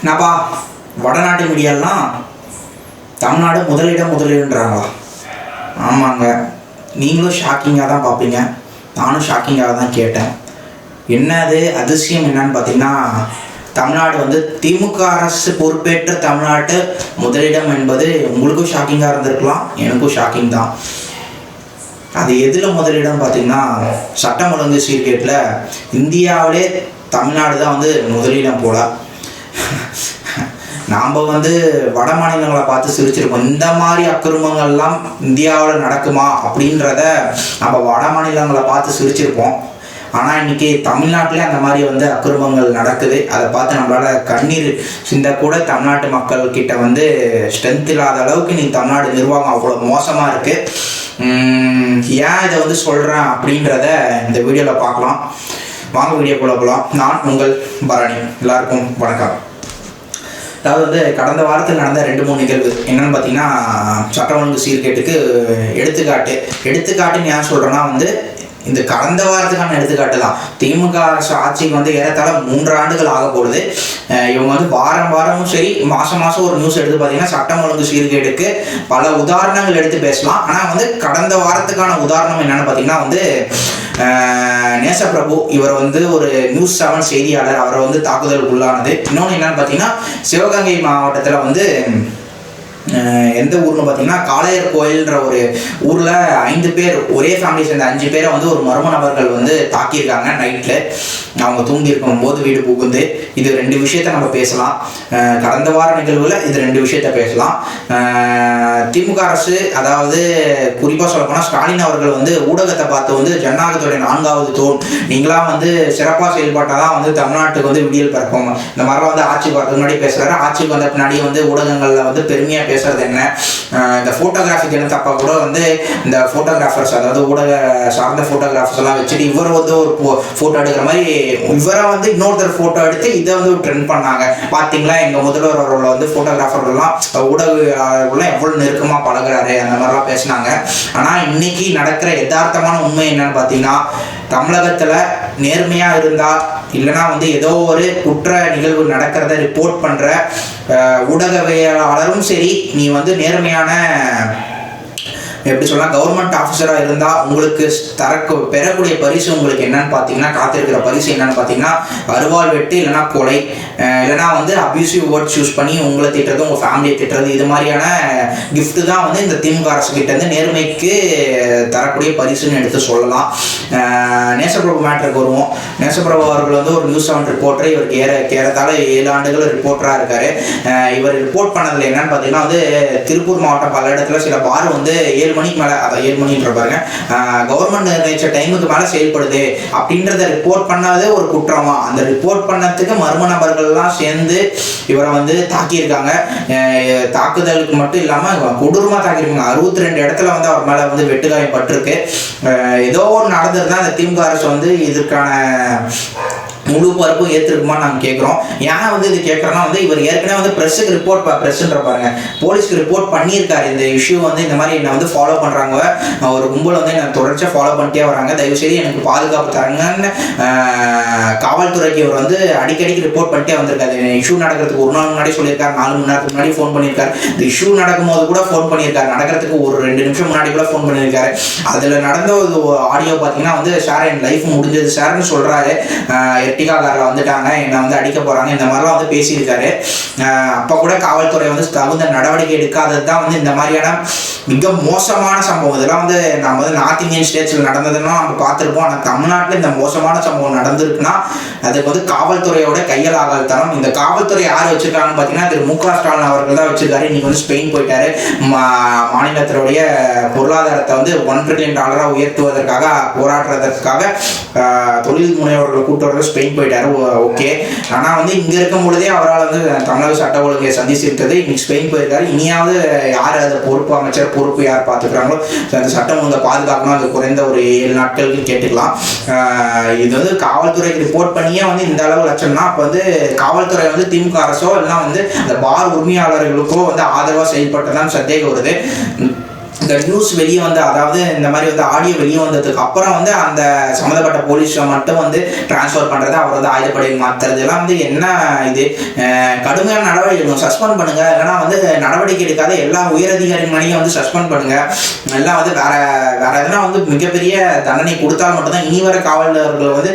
என்னப்பா வடநாட்டு மீடியாலாம் தமிழ்நாடு முதலிடம் முதலிடன்றாங்களா ஆமாங்க. நீங்களும் ஷாக்கிங்காக தான் பார்ப்பீங்க நானும் ஷாக்கிங்காக தான் கேட்டேன் என்னது அதிசயம் என்னன்னு பார்த்தீங்கன்னா தமிழ்நாடு வந்து திமுக அரசு பொறுப்பேற்ற தமிழ்நாட்டு முதலிடம் என்பது உங்களுக்கும் ஷாக்கிங்காக இருந்திருக்கலாம் எனக்கும் ஷாக்கிங் தான் அது எதில் முதலிடம் பார்த்தீங்கன்னா சட்டம் ஒழுங்கு சீர்கேட்டில் இந்தியாவிலே தமிழ்நாடு தான் வந்து முதலிடம் போல. நாம் வந்து வட மாநிலங்களை பார்த்து சிரிச்சிருப்போம். இந்த மாதிரி அக்கிரமங்கள்லாம் இந்தியாவில் நடக்குமா அப்படின்றத நம்ம வட மாநிலங்களை பார்த்து சிரிச்சிருப்போம். ஆனால் இன்னைக்கு தமிழ்நாட்டிலே அந்த மாதிரி வந்து அக்கிரமங்கள் நடக்குது. அதை பார்த்து நம்மளால் கண்ணீர் சிந்த கூட தமிழ்நாட்டு மக்கள் கிட்ட வந்து ஸ்ட்ரென்த் இல்லாத அளவுக்கு நீ தமிழ்நாடு நிர்வாகம் அவ்வளோ மோசமாக இருக்குது ஏன் இதை வந்து சொல்கிறேன் அப்படின்றத இந்த வீடியோவில் பார்க்கலாம். வாங்க வீடியோ போல போகலாம் நான் உங்கள் பரணி. எல்லாருக்கும் வணக்கம். அதாவது வந்து கடந்த வாரத்தில் நடந்த ரெண்டு மூணு நிகழ்வு. என்னென்னு பார்த்தீங்கன்னா சட்ட ஒழுங்கு சீர்கேட்டுக்கு எடுத்துக்காட்டு. எடுத்துக்காட்டுன்னு ஏன் சொல்கிறேன்னா வந்து இந்த கடந்த வாரத்துக்கான எடுத்துக்காட்டு தான் திமுக அரசு ஆட்சிக்கு வந்து ஏறத்தாழ மூன்று ஆண்டுகள் ஆக போகுது. இவங்க வந்து வாரம் வாரமும் சரி மாதம் மாதம் ஒரு நியூஸ் எடுத்து பார்த்தீங்கன்னா சட்டம் ஒழுங்கு சீர்கேடுக்கு பல உதாரணங்கள் எடுத்து பேசலாம். ஆனால் வந்து கடந்த வாரத்துக்கான உதாரணம் என்னன்னு பார்த்தீங்கன்னா வந்து நேசப்பிரபு இவர் வந்து ஒரு நியூஸ் செவன் செய்தியாளர். அவரை வந்து தாக்குதலுக்கு உள்ளானது இன்னொன்று என்னன்னு பார்த்தீங்கன்னா சிவகங்கை மாவட்டத்தில் வந்து எந்த ஊர்னு பார்த்தீங்கன்னா காளையர் கோயில்ன்ற ஒரு ஊரில் ஐந்து பேர் ஒரே ஃபேமிலி சேர்ந்த அஞ்சு பேரை வந்து ஒரு மர்ம நபர்கள் வந்து தாக்கியிருக்காங்க நைட்டில் அவங்க தூங்கி இருக்கும் போது வீடு புகுந்து இது ரெண்டு விஷயத்த நம்ம பேசலாம். கடந்த வார நிகழ்வில் இது ரெண்டு விஷயத்த பேசலாம். திமுக அரசு அதாவது குறிப்பாக சொல்லப்போனால் ஸ்டாலின் அவர்கள் வந்து ஊடகத்தை பார்த்து வந்து ஜனநாயகத்துடைய நான்காவது தூண் நீங்களாம் வந்து சிறப்பாக செயல்பட்டால் தான் வந்து தமிழ்நாட்டுக்கு வந்து விடியல் பிறக்கும். இந்த மாதிரிலாம் வந்து ஆட்சி வரதுக்கு முன்னாடி பேசுகிறாரு ஆட்சிக்கு வந்த பின்னாடி வந்து ஊடகங்களில் வந்து பெருமையாக பேசுறது என்ன? இந்த ஃபோட்டோகிராஃபி தினத்தப்ப கூட வந்து இந்த ஃபோட்டோகிராஃபர்ஸ் அதாவது ஊடக சார்ந்த ஃபோட்டோகிராஃபர்ஸ் எல்லாம் வச்சுட்டு இவர் வந்து ஒரு ஃபோட்டோ எடுக்கிற மாதிரி இவரை வந்து இன்னொருத்தர் ஃபோட்டோ எடுத்து இதை வந்து ட்ரெண்ட் பண்ணாங்க. பார்த்தீங்களா எங்கள் முதல்வர் அவர்கள் வந்து ஃபோட்டோகிராஃபர்லாம் ஊடகங்கள்லாம் எவ்வளோ நெருக்கமாக பழகுறாரு அந்த மாதிரிலாம் பேசினாங்க. ஆனால் இன்னைக்கு நடக்கிற யதார்த்தமான உண்மை என்னன்னு பார்த்தீங்கன்னா தமிழகத்தில் நேர்மையாக இருந்தா இல்லைனா வந்து ஏதோ ஒரு குற்ற நிகழ்வு நடக்கிறத ரிப்போர்ட் பண்ணுற ஊடகவியலாளரும் சரி நீ வந்து நேர்மையான எப்படி சொல்லலாம் கவர்மெண்ட் ஆஃபீஸராக இருந்தால் உங்களுக்கு தரக்கு பெறக்கூடிய பரிசு உங்களுக்கு என்னன்னு பார்த்தீங்கன்னா காத்திருக்கிற பரிசு என்னன்னு பார்த்தீங்கன்னா அருவாள் வெட்டு இல்லைனா கொலை இல்லைனா வந்து அப்யூசிவ் வேர்ட்ஸ் யூஸ் பண்ணி உங்களை திட்டுறது உங்கள் ஃபேமிலியை திட்டுறது இது மாதிரியான கிஃப்ட்டு தான் வந்து இந்த திமுக அரசு கிட்ட வந்து நேர்மைக்கு தரக்கூடிய பரிசுன்னு எடுத்து சொல்லலாம். நேசப்பிரபு மேட்ருக்கு வருவோம். நேசப்பிரபு அவர்கள் வந்து ஒரு நியூஸ் செவன் ரிப்போர்ட்டர் இவர் ஏற ஏறத்தாழ ஏழு ஆண்டுகள் ரிப்போர்ட்டராக இருக்கார். இவர் ரிப்போர்ட் பண்ணதில் என்னன்னு பார்த்தீங்கன்னா வந்து திருப்பூர் மாவட்டம் பல இடத்துல சில பார் வந்து ஏழு மணிக்கு மேலே அதான் ஏழு மணின்ற பாருங்க. கவர்மெண்ட் நிர்ணயிச்ச டைமுக்கு மேலே செயல்படுது. அப்படின்றத ரிப்போர்ட் பண்ணாதே ஒரு குற்றமா. அந்த ரிப்போர்ட் பண்ணதுக்கு மர்ம நபர்கள்லாம் சேர்ந்து இவரை வந்து தாக்கியிருக்காங்க. தாக்குதலுக்கு மட்டும் இல்லாமல் கொடூரமாக தாக்கியிருக்காங்க. அறுபத்தி ரெண்டு இடத்துல வந்து அவர் மேலே வந்து வெட்டுக்காயம் பட்டிருக்கு. ஏதோ ஒன்று நடந்திருந்தா அந்த திமுக அரசு வந்து இதுக்கான முழு பொறுப்பும் ஏற்றிருக்குமா நாங்கள் கேட்குறோம் ஏன் வந்து இது கேட்குறோன்னா வந்து இவர் ஏற்கனவே வந்து ப்ரெஸ்ஸுக்கு ரிப்போர்ட் ப்ரெஸ்ன்ற பாருங்க. போலீஸ்க்கு ரிப்போர்ட் பண்ணியிருக்காரு. இந்த இஷ்யூ வந்து இந்த மாதிரி என்னை வந்து ஃபாலோ பண்ணுறாங்க ஒரு கும்பல் வந்து என்னை தொடர்ச்சியாக ஃபாலோ பண்ணிட்டே வராங்க. தயவுசெய்து எனக்கு பாதுகாப்பு தரங்கன்னு காவல்துறைக்கு இவர் வந்து அடிக்கடிக்கு ரிப்போர்ட் பண்ணிட்டே வந்திருக்காரு. இஷ்யூ நடக்கிறதுக்கு ஒரு நாள் முன்னாடி சொல்லியிருக்காரு. நாலு மணி நேரத்துக்கு முன்னாடி ஃபோன் பண்ணியிருக்காரு. இந்த இஷ்யூ நடக்கும்போது கூட ஃபோன் பண்ணியிருக்காரு. நடக்கிறதுக்கு ஒரு ரெண்டு நிமிஷம் முன்னாடி கூட ஃபோன் பண்ணியிருக்காரு. அதில் நடந்த ஒரு ஆடியோ பார்த்தீங்கன்னா வந்து சார் என் லைஃப் முடிஞ்சது சார்னு சொல்கிறாரு எர்டிகா வந்துட்டாங்க என்னை வந்து அடிக்க போகிறாங்க இந்த மாதிரிலாம் வந்து பேசியிருக்காரு. அப்போ கூட காவல்துறை வந்து தகுந்த நடவடிக்கை எடுக்காதது தான் வந்து இந்த மாதிரியான மிக மோசமான சம்பவம். இதெல்லாம் வந்து நம்ம வந்து நார்த் இந்தியன் ஸ்டேட்ஸில் நடந்ததுன்னா நம்ம பார்த்துருப்போம். ஆனால் தமிழ்நாட்டில் இந்த மோசமான சம்பவம் நடந்திருக்குன்னா அதுக்கு வந்து காவல்துறையோட கையலாகல் தரம் இந்த காவல்துறை யார் வச்சிருக்காங்கன்னு பார்த்தீங்கன்னா திரு மு க ஸ்டாலின் அவர்கள் தான் வச்சிருக்காரு. இன்னைக்கு வந்து ஸ்பெயின் போயிட்டாரு. மா- மாநிலத்தினுடைய பொருளாதாரத்தை வந்து ஒன் ட்ரில்லியன் டாலராக உயர்த்துவதற்காக போராடுறதற்காக தொழில் முனைவோர்கள் கூட்டுறது ஸ்பெயின் போயிட்டாரு. ஓகே. ஆனால் வந்து இங்கே இருக்கும் பொழுதே அவரால் வந்து தமிழக சட்ட ஒழுங்கை சந்திச்சிருக்கிறது இன்னைக்கு ஸ்பெயின் போயிருக்காரு. இனியாவது யார் அதை பொறுப்பு அமைச்சர் பொறுப்பு யார் பார்த்துக்கிறாங்களோ அந்த சட்டம் ஒழுங்கை பாதுகாக்கணும். அது குறைந்த ஒரு ஏழு நாட்களுக்கு கேட்டுக்கலாம். இது வந்து காவல்துறைக்கு ரிப்போர்ட் பண்ணியே வந்து இந்த அளவு லட்சம்னா அப்போ வந்து காவல்துறை வந்து திமுக அரசோ இல்லைன்னா வந்து அந்த பார் உரிமையாளர்களுக்கோ வந்து ஆதரவாக செயல்பட்டதான் சந்தேகம் வருது. இந்த நியூஸ் வெளியே வந்து அதாவது இந்த மாதிரி வந்து ஆடியோ வெளியே வந்ததுக்கு அப்புறம் வந்து அந்த சம்மந்தப்பட்ட போலீஸை மட்டும் வந்து டிரான்ஸ்ஃபர் பண்ணுறது அவர் வந்து ஆயுதப்படையில் மாற்றுறது எல்லாம் வந்து என்ன இது? கடுமையான நடவடிக்கை சஸ்பெண்ட் பண்ணுங்க. இல்லைன்னா வந்து நடவடிக்கை எடுக்காத எல்லா உயரதிகாரிகளையும் வந்து சஸ்பெண்ட் பண்ணுங்க. எல்லாம் வந்து வேற வேற எதனா வந்து மிகப்பெரிய தண்டனை கொடுத்தால் மட்டும்தான் இனி வர காவலர்கள் வந்து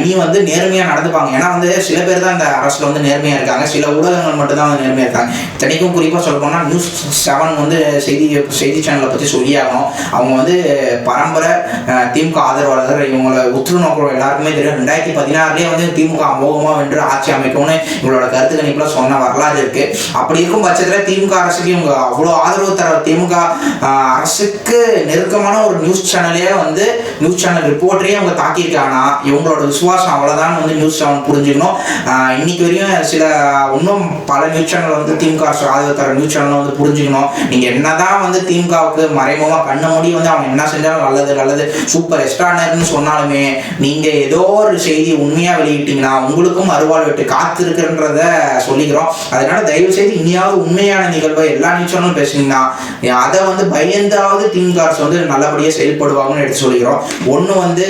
இனி வந்து நேர்மையாக நடந்துப்பாங்க. ஏன்னா வந்து சில பேர் தான் இந்த அரசில் வந்து நேர்மையாக இருக்காங்க. சில ஊடகங்கள் மட்டும்தான் வந்து நேர்மையாக இருக்காங்க. இத்தனைக்கும் குறிப்பாக சொல்ல போனால் நியூஸ் செவன் வந்து செய்தி செய்தி சேனலை பற்றி சொல்லியாகணும். அவங்க வந்து பரம்பரை திமுக ஆதரவாளர் இவங்களை உற்று நோக்கம் எல்லாருக்குமே தெரியும். ரெண்டாயிரத்தி பதினாறுலேயே வந்து திமுக அமோகமாக வென்று ஆட்சி அமைக்கும்னு இவங்களோட கருத்து கணிப்பில் சொன்ன வரலாறு இருக்கு. அப்படி இருக்கும் பட்சத்தில் திமுக அரசுக்கு இவங்க அவ்வளோ ஆதரவு தர திமுக அரசுக்கு நெருக்கமான ஒரு நியூஸ் சேனலே வந்து நியூஸ் சேனல் ரிப்போர்ட்டரே அவங்க தாக்கியிருக்காங்கன்னா இவங்களோட விசுவாசம் அவ்வளோதான் வந்து நியூஸ் சேனல் புரிஞ்சுக்கணும். இன்னைக்கு வரையும் சில இன்னும் பல நியூஸ் சேனல் வந்து திமுக அரசு ஆதரவு தர நியூஸ் சேனல் வந்து புரிஞ்சுக்கணும். நீங்கள் என்னதான் வந்து திமுகவுக்கு மறைமுகமாக கண்ண மூடி வந்து அவங்க என்ன செஞ்சாலும் நல்லது நல்லது. சூப்பர் எக்ஸ்ட்ரானர்னு சொன்னாலுமே நீங்கள் ஏதோ ஒரு செய்தி உண்மையாக வெளியிட்டீங்கன்னா உங்களுக்கும் அறுவாள் வெட்டு காத்திருக்குன்றத சொல்லிக்கிறோம். அதனால தயவு செய்து இனியாவது உண்மையான நிகழ்வை எல்லா நிமிஷமும் பேசுனீங்கன்னா அதை வந்து பயந்தாவது திமுக அரசு வந்து நல்லபடியாக செயல்படுவாங்கன்னு எடுத்து சொல்லிக்கிறோம். ஒன்று வந்து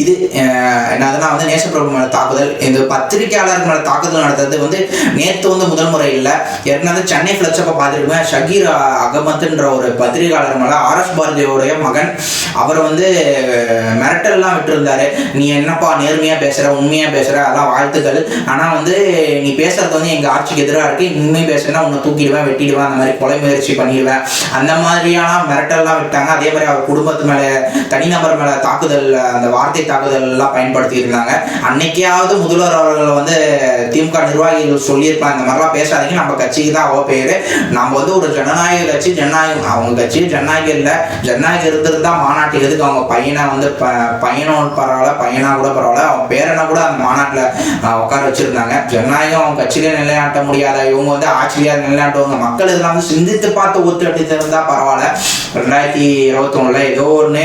இது அதனால் வந்து நேசப்பிரபு மேலே தாக்குதல். இந்த பத்திரிகையாளர் மேலே தாக்குதல் நடத்துறது வந்து நேற்று வந்து முதல் முறை இல்லை ஏற்கனவே சென்னை ஃபிளச்சப்பை பார்த்துருப்பேன் ஷகீர் அகமத்துன்ற ஒரு பத்திரிகையாளர் மேலே ஆர்எஸ் பாரதியோடைய மகன் அவர் வந்து மிரட்டல்லாம் விட்டுருந்தாரு. நீ என்னப்பா நேர்மையாக பேசுகிற உண்மையாக பேசுகிற அதெல்லாம் வாழ்த்துக்கள். ஆனால் வந்து நீ பேசுறது வந்து எங்கள் ஆட்சிக்கு எதிராக இருக்கு. உண்மை பேசுனா உன்னை தூக்கிடுவேன் வெட்டிடுவேன் அந்த மாதிரி கொலை முயற்சி பண்ணிடுவேன். அந்த மாதிரியான மிரட்டல்லாம் விட்டாங்க. அதே மாதிரி அவர் குடும்பத்து மேலே தனிநபர் மேலே தாக்குதல் அந்த வார்த்தை தாக்குதல் எல்லாம் பயன்படுத்தி இருந்தாங்க. அன்னைக்காவது முதல்வர் அவர்கள் வந்து திமுக நிர்வாகிகள் சொல்லியிருப்பாங்க இந்த மாதிரிலாம் பேசாதீங்க நம்ம கட்சிக்கு தான் அவ பேர். நம்ம வந்து ஒரு ஜனநாயக கட்சி ஜனநாயகம். அவங்க கட்சி ஜனநாயகம் இல்லை. ஜனநாயகம் இருந்திருந்தா மாநாட்டுக்கு எதுக்கு அவங்க பையனை வந்து ப பையனும் பரவாயில்ல பையனா கூட பரவாயில்ல. அவன் பேரனை கூட அந்த மாநாட்டில் உட்கார வச்சிருந்தாங்க. ஜனநாயகம் அவங்க கட்சியிலே நிலைநாட்ட முடியாத இவங்க வந்து ஆட்சியாக நிலைநாட்டுவாங்க. மக்கள் இதெல்லாம் வந்து சிந்தித்து பார்த்து ஒத்து எடுத்து பரவாயில்ல. ரெண்டாயிரத்தி இருபத்தி ஏதோ ஒன்று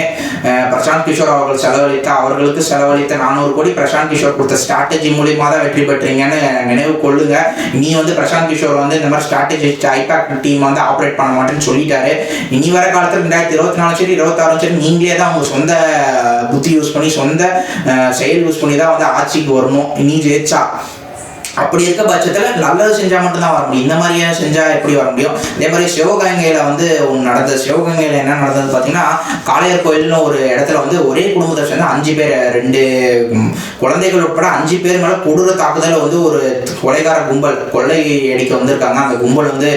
பிரசாந்த் கிஷோர் அவர்கள் செலவழித்த அவர்களுக்கு செலவழித்த நானூறு கோடி பிரசாந்த் கிஷோர் கொடுத்த ஸ்ட்ராட்டஜி மூலியமா தான் வெற்றி பெற்றீங்கன்னு நினைவு கொள்ளுங்க. நீ வந்து பிரசாந்த் கிஷோர் வந்து இந்த மாதிரி ஸ்ட்ராட்டஜி ஐபேக் டீம் வந்து ஆப்ரேட் பண்ண மாட்டேன்னு சொல்லிட்டாரு. இனி வர காலத்தில் ரெண்டாயிரத்தி இருபத்தி நாலு சரி இருபத்தாறு சரி நீங்களே தான் உங்க சொந்த புத்தி யூஸ் பண்ணி சொந்த செயல் யூஸ் பண்ணி தான் வந்து ஆட்சிக்கு வரணும். நீ ஜெயிச்சா. அப்படி இருக்க பட்சத்தில் நல்லது செஞ்சால் மட்டும்தான் வர முடியும். இந்த மாதிரியே செஞ்சால் எப்படி வர முடியும்? அதே மாதிரி சிவகங்கையில் வந்து ஒன்று நடந்தது. சிவகங்கையில் என்ன நடந்தது பார்த்தீங்கன்னா காளையர் கோயில்னு ஒரு இடத்துல வந்து ஒரே குடும்பத்தை சேர்ந்து அஞ்சு பேர் ரெண்டு குழந்தைகள் உட்பட அஞ்சு பேர் மேலே கொடூர தாக்குதலில் வந்து ஒரு கொலைகார கும்பல் கொள்ளை அடிக்க வந்திருக்காங்க. அந்த கும்பல் வந்து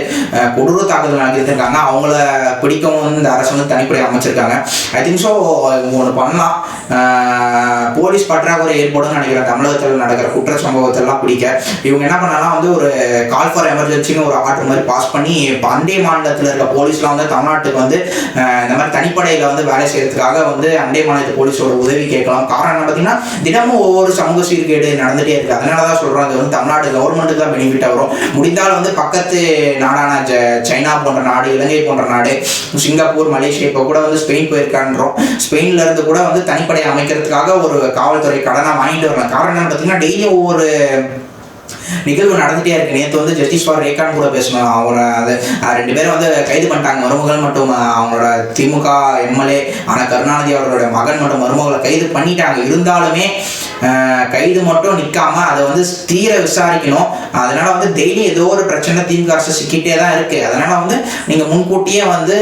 கொடூர தாக்குதல் நடத்திருக்காங்க அவங்கள பிடிக்கவும் வந்து இந்த அரசு வந்து தனிப்படை அமைச்சிருக்காங்க. ஐ திங்க் ஸோ ஒன்று பண்ணலாம். போலீஸ் பற்றாக்குறை ஏற்படும் நினைக்கிறேன். தமிழகத்தில் நடக்கிற குற்ற சம்பவத்தெல்லாம் பிடிக்க. இவங்க என்ன பண்ணலாம் வந்து ஒரு கால் ஃபார் எமர்ஜென்சின்னு ஒரு ஆர்டர் மாதிரி பாஸ் பண்ணி இப்போ அண்டை மாநிலத்தில் இருக்க போலீஸ்லாம் வந்து தமிழ்நாட்டுக்கு வந்து இந்த மாதிரி தனிப்படையில் வந்து வேலை செய்யறதுக்காக வந்து அண்டை மாநில போலீஸோட உதவி கேட்கலாம். காரணம் என்ன பார்த்தீங்கன்னா தினமும் ஒவ்வொரு சமூக சீர்கேடு நடந்துகிட்டே இருக்கு. அதனால தான் சொல்கிறோம் அது வந்து தமிழ்நாடு கவர்மெண்ட்டுக்கு தான் பெனிஃபிட் வரும். முடிந்தால் வந்து பக்கத்து நாடான ஜ- சைனா போன்ற நாடு இலங்கை போன்ற நாடு சிங்கப்பூர் மலேசியா இப்போ கூட வந்து ஸ்பெயின் போயிருக்கான்றோம். ஸ்பெயின்ல இருந்து கூட வந்து தனிப்படை அமைக்கிறதுக்காக ஒரு காவல்துறை கடனை வாங்கிட்டு வரலாம். காரணம் என்னன்னு பார்த்தீங்கன்னா டெய்லி ஒவ்வொரு நிகழ்வு நடந்துட்டே இருக்கு. நேற்று வந்து ஜஸ்டிஸ் ஃபார் ரேகான் கூட பேசணும் அவங்க அது ரெண்டு பேரும் வந்து கைது பண்ணிட்டாங்க. மருமகள் மட்டும் அவங்களோட திமுக எம்எல்ஏ ஆனால் கருணாநிதி அவர்களோட மகன் மட்டும் மருமகளை கைது பண்ணிட்டாங்க. இருந்தாலுமே கைது மட்டும் நிற்காம அதை வந்து தீர விசாரிக்கணும். அதனால வந்து டெய்லி ஏதோ ஒரு பிரச்சனை திமுக அரசு சிக்கிட்டே தான் இருக்கு. அதனால வந்து நீங்க முன்கூட்டியே வந்து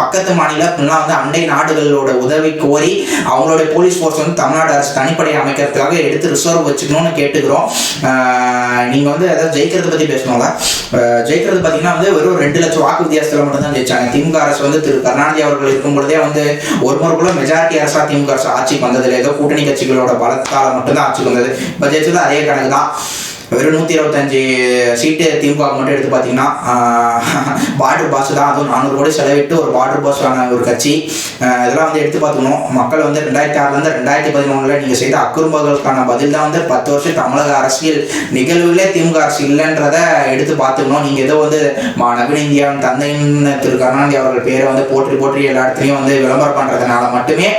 பக்கத்து மாநிலம்லாம் வந்து அண்டை நாடுகளோட உதவி கோரி அவங்களுடைய போலீஸ் ஃபோர்ஸ் வந்து தமிழ்நாடு அரசு தனிப்படை அமைக்கிறதுக்காக எடுத்து ரிசர்வ் வச்சுக்கணும்னு கேட்டுக்கிறோம். நீங்கள் நீங்க வந்து ஏதாவது ஜெயிக்கிறத பத்தி பேசணும்ல? ஜெயிக்கிறது பாத்தீங்கன்னா வந்து வெறும் ரெண்டு லட்சம் வாக்கு வித்தியாசத்துல மட்டும் தான் ஜெயிச்சாங்க. திமுக அரசு வந்து திரு கருணாநிதி அவர்கள் இருக்கும் பொழுதே வந்து ஒரு முறை கூட மெஜாரிட்டி அரசா திமுக அரசு ஆட்சிக்கு வந்ததில்லை. ஏதோ கூட்டணி கட்சிகளோட பலத்தால மட்டும்தான் ஆட்சிக்கு வந்தது. இப்போ ஜெயிச்சது அதே கணக்கு தான் வெறும் நூற்றி இருபத்தஞ்சு சீட்டு திமுக மட்டும் எடுத்து பார்த்தீங்கன்னா பார்டர் பாஸ் தான். அதுவும் நானூறு கோடி செலவிட்டு ஒரு பார்டர் பாஸ் வாங்க ஒரு கட்சி. இதெல்லாம் வந்து எடுத்து பார்த்துக்கணும். மக்கள் வந்து ரெண்டாயிரத்தி ஆறுலேருந்து ரெண்டாயிரத்தி பதினொன்றில் நீங்கள் செய்த அக்குறும்புகளுக்கான பதில் தான் வந்து பத்து வருஷம் தமிழக அரசியல் நிகழ்வுகளே திமுக அரசு இல்லைன்றத எடுத்து பார்த்துக்கணும். நீங்கள் ஏதோ வந்து மா நவீன இந்தியாவின் தந்தைன்னு திரு கருணாநிதி அவர்கள் பேரை வந்து போற்றி போற்றி எல்லா இடத்துலையும் வந்து விளம்பரம் பண்ணுறதுனால மட்டுமே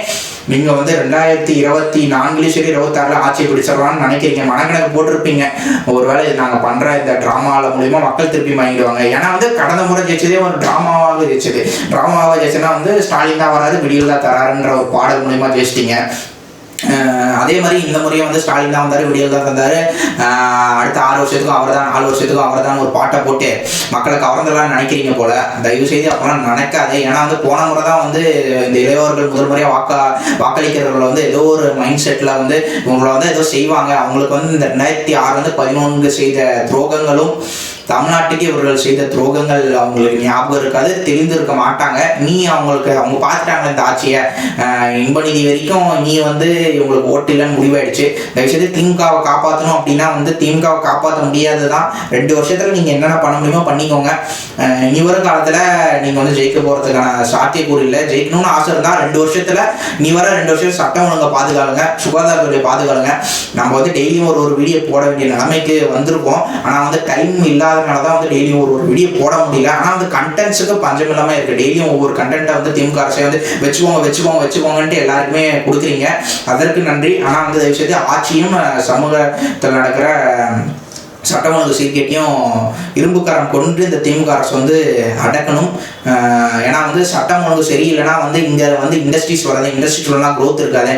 நீங்கள் வந்து ரெண்டாயிரத்தி இருபத்தி நான்குலயும் சரி இருபத்தாறுல ஆட்சியை பிடிச்சிடலாம்னு நினைக்கிறீங்க. மனக்கணக்கு போட்டிருப்பீங்க. ஒருவேளை இது நாங்கள் பண்ணுற இந்த டிராமால மூலிமா மக்கள் திருப்பி வாங்கிடுவாங்க. ஏன்னா வந்து கடந்த முறை ஜெயிச்சதே ஒரு டிராமாவாக ஜெயிச்சது. ட்ராமாவாக ஜெயிச்சுன்னா வந்து ஸ்டாலின் தான் வராது விடியல் தான் தராருன்ற ஒரு பாடல் மூலியமா ஜெயிச்சிட்டீங்க. அதே மாதிரி இந்த முறையும் வந்து ஸ்டாலின் தான் வந்தார் விடியல் தான் தந்தார் அடுத்த ஆறு வருஷத்துக்கும் அவர் தான் நாலு வருஷத்துக்கும் அவர் தான் ஒரு பாட்டை போட்டு மக்களை கவர்ந்துடலாம்னு நினைக்கிறீங்க போல. தயவு செய்து அப்பெல்லாம் நினைக்காது. ஏன்னா வந்து போன முறை தான் வந்து இந்த இளையோர்கள் முதல் முறையாக வாக்கா வாக்களிக்கிறவர்கள் வந்து ஏதோ ஒரு மைண்ட் செட்டில் வந்து இவங்களை வந்து ஏதோ செய்வாங்க. அவங்களுக்கு வந்து இந்த ரெண்டாயிரத்தி ஆறு வந்து பதினொன்று செய்த துரோகங்களும் தமிழ்நாட்டுக்கு இவர்கள் செய்த துரோகங்கள் அவங்களுக்கு ஞாபகம் இருக்காது தெரிந்திருக்க மாட்டாங்க. நீ அவங்களுக்கு அவங்க பார்த்துட்டாங்க இந்த ஆட்சியை. இன்பநிதி வரைக்கும் நீ வந்து இவங்களுக்கு ஓட்டு இல்லைன்னு முடிவாயிடுச்சு. தயவுசெய்து திமுகவை காப்பாற்றணும் அப்படின்னா வந்து திமுகவை காப்பாற்ற முடியாது தான் ரெண்டு வருஷத்தில் நீங்கள் என்னென்ன பண்ண முடியுமோ பண்ணிக்கோங்க. இனி வரும் காலத்தில் நீங்கள் வந்து ஜெயிக்க போகிறதுக்கான சாத்தியக்கூறு இல்லை. ஜெயிக்கணும்னு ஆசை இருந்தால் ரெண்டு வருஷத்தில் நீ வர ரெண்டு வருஷம் சட்டம் ஒழுங்கை பாதுகாலுங்க சுகாதாரத்துறை பாதுகாலுங்க நம்ம வந்து டெய்லியும் ஒரு ஒரு வீடியோ போட வேண்டிய நிலைமைக்கு வந்திருக்கோம். ஆனால் வந்து டைம் இல்லாதனால தான் வந்து டெய்லியும் ஒரு ஒரு வீடியோ போட முடியல. ஆனால் வந்து கண்டென்ட்ஸுக்கு பஞ்சம் இல்லாமல் இருக்குது டெய்லியும் ஒவ்வொரு கண்டென்ட்டை வந்து திமுக அரசை வந்து வச்சுக்கோங்க வச்சுக்கோங்க வச்சுக்கோங்கன்ட்டு எல்லாருக்குமே கொடுக்குறீங்க. அதற்கு நன்றி. ஆனால் வந்து தயவு செய்து ஆட்சியும் சமூகத்தில் நடக்கிற சட்டம் ஒழுங்கு சீர்கேட்டையும் இரும்புக்காரன் கொண்டு இந்த திமுக அரசு வந்து அடக்கணும். ஏன்னா வந்து சட்டம் ஒழுங்கு சரியில்லைன்னா வந்து இங்கே வந்து இண்டஸ்ட்ரீஸ் வராது இண்டஸ்ட்ரீஸ்லாம் க்ரோத் இருக்காது.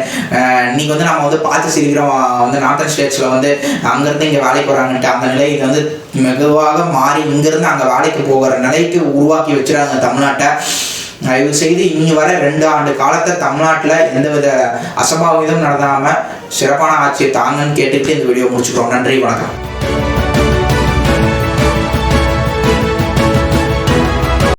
நீங்கள் வந்து நம்ம வந்து பார்த்து சிரிக்கிறோம். வந்து நார்த்தன் ஸ்டேட்ஸில் வந்து அங்கேருந்து இங்கே வேலைக்கு போகிறாங்கன்ட்டு அந்த நிலை இது வந்து மெதுவாக மாறி இங்கேருந்து அங்கே வேலைக்கு போகிற நிலைக்கு உருவாக்கி வச்சுறாங்க தமிழ்நாட்டை. தயவு செய்து இனி வர ரெண்டு ஆண்டு காலத்தை தமிழ்நாட்டில் எந்தவித அசம்பாவிதம் நடந்தாமல் சிறப்பான ஆட்சியை தாங்கன்னு கேட்டுட்டு இந்த வீடியோ முடிச்சுக்கிறோம் நன்றி வணக்கம்.